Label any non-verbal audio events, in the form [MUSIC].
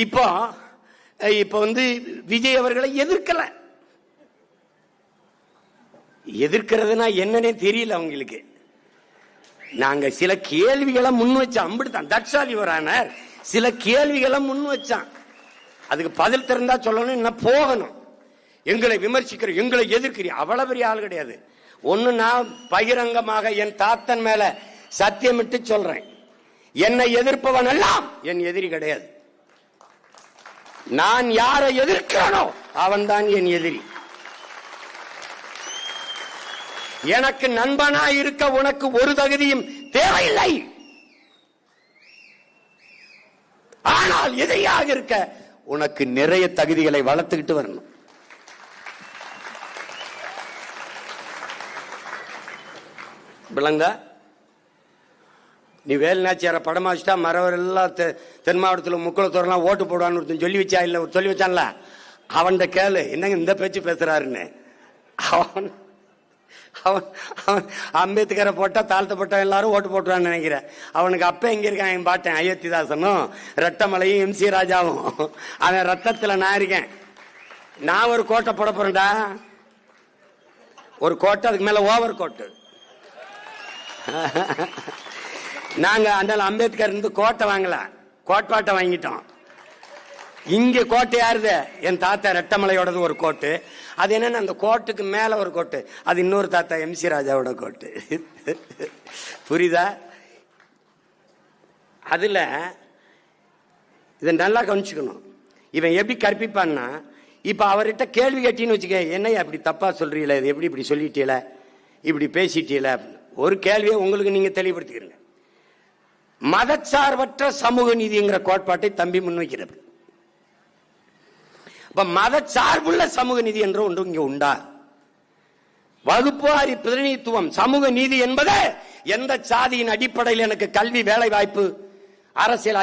இப்போ இப்போ வந்து விஜய் அவர்களை எதிர்க்கல. எதிர்க்கிறதுனா என்னன்னே தெரியல அவங்களுக்கு. நாங்க சில கேள்விகளை முன் வச்சோம் அம்பிடுதான் தட்சாலி வரானார் சில கேள்விகளை முன் வச்சான். அதுக்கு பதில் திறந்தா சொல்லணும் என்ன போகணும். எங்களை விமர்சிக்கிற எங்களை எதிர்க்கிறீ அவ்வளவு பெரிய ஆள் கிடையாது. ஒன்று நான் பகிரங்கமாக என் தாத்தன் மேல சத்தியமிட்டு சொல்றேன். என்னை எதிர்ப்பவன் எல்லாம் என் எதிரி கிடையாது. நான் யாரை எதிர்க்கிறானோ அவன்தான் என் எதிரி. எனக்கு நண்பனா இருக்க உனக்கு ஒரு தகுதியும் தேவையில்லை. ஆனால் எதிரியாக இருக்க உனக்கு நிறைய தகுதிகளை வளர்த்துக்கிட்டு வரணும். விளங்க. நீ வேலுநாச்சியார படமா வச்சுட்டா மறவர் எல்லாம் தெ- தென் மாவட்டத்தில் முக்குளத்தோரெல்லாம் ஓட்டு போடுவான்னு ஒருத்தன் சொல்லி வச்சா இல்ல சொல்லி வச்சான்ல? அவன்கிட்ட கேளு என்னங்க இந்த பேச்சு பேசுறாருன்னு. அவன் அவன் அவன் அம்பேத்கரை போட்டா தாழ்த்தப்பட்ட எல்லாரும் ஓட்டு போட்டுவான்னு நினைக்கிறேன். அவனுக்கு அப்ப எங்க இருக்கான் என் பாட்டேன் அயோத்திதாசனும் ரத்தமலையும் எம் சி ராஜாவும். அவன் ரத்தத்தில் நான் இருக்கேன். நான் ஒரு கோட்டை போட போறேன்டா. ஒரு கோட்டை அதுக்கு மேல ஓவர் கோட்டு. [LAUGHS] நாங்க அந்த அம்பேத்கர் இருந்து கோட்டை வாங்கல. கோட்பாட்டை வாங்கிட்டோம். இங்க கோட்டை யாருது? என் தாத்தா ரெட்டமலையோடது ஒரு கோட்டு. அது என்னன்னா அந்த கோட்டுக்கு மேல ஒரு கோட்டு. அது இன்னொரு தாத்தா எம் சி ராஜாவோட கோட்டு. புரியுதா? அதுல இதை நல்லா கவனிச்சுக்கணும். இவன் எப்படி கற்பிப்பான்னா இப்ப அவர்கிட்ட கேள்வி கேட்டின்னு வச்சுக்க என்ன அப்படி தப்பா சொல்றீங்களே இது எப்படி இப்படி சொல்லிட்டீல இப்படி பேசிட்டீல ஒரு கேள்வியை உங்களுக்கு நீங்க தெளிவுபடுத்திக்கிறீங்க. மதச்சார்பற்ற சமூக நீதிங்கிற கோட்பாட்டை தம்பி முன்வைக்கிறது. இப்ப மதச்சார்புள்ள சமூக நீதி என்ற ஒன்று இங்கே உண்டா? வகுப்புவாரி பிரதிநிதித்துவம் சமூக நீதி என்பது எந்த சாதியின் அடிப்படையில் எனக்கு கல்வி வேலை வாய்ப்பு அரசியல்